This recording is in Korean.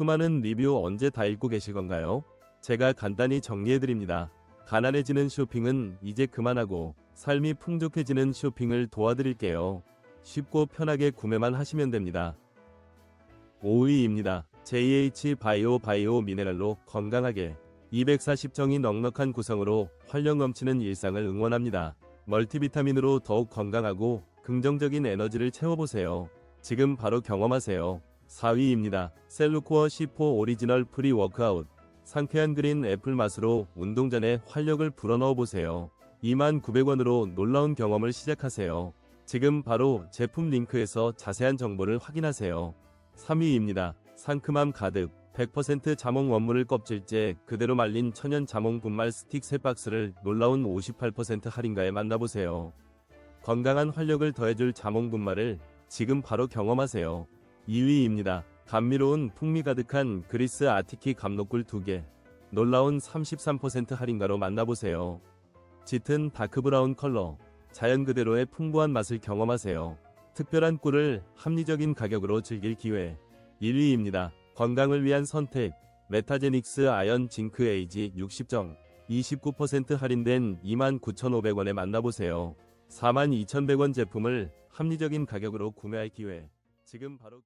수많은 리뷰 언제 다 읽고 계실 건가요? 제가 간단히 정리해드립니다. 가난해지는 쇼핑은 이제 그만하고 삶이 풍족해지는 쇼핑을 도와드릴게요. 쉽고 편하게 구매만 하시면 됩니다. 5위입니다. JH 바이오 바이오 미네랄로 건강하게 240정이 넉넉한 구성으로 활력 넘치는 일상을 응원합니다. 멀티비타민으로 더욱 건강하고 긍정적인 에너지를 채워보세요. 지금 바로 경험하세요. 4위입니다. 셀루코어 C4 오리지널 프리 워크아웃 상쾌한 그린 애플 맛으로 운동 전에 활력을 불어넣어 보세요. 29,900원으로 놀라운 경험을 시작하세요. 지금 바로 제품 링크에서 자세한 정보를 확인하세요. 3위입니다. 상큼함 가득 100% 자몽 원물을 껍질째 그대로 말린 천연 자몽 분말 스틱 3박스를 놀라운 58% 할인가에 만나보세요. 건강한 활력을 더해줄 자몽 분말을 지금 바로 경험하세요. 2위입니다. 감미로운 풍미 가득한 그리스 아티키 감로꿀 2개. 놀라운 33% 할인가로 만나보세요. 짙은 다크브라운 컬러. 자연 그대로의 풍부한 맛을 경험하세요. 특별한 꿀을 합리적인 가격으로 즐길 기회. 1위입니다. 건강을 위한 선택. 메타제닉스 아연 징크 에이지 60정. 29% 할인된 29,500원에 만나보세요. 42,100원 제품을 합리적인 가격으로 구매할 기회. 지금 바로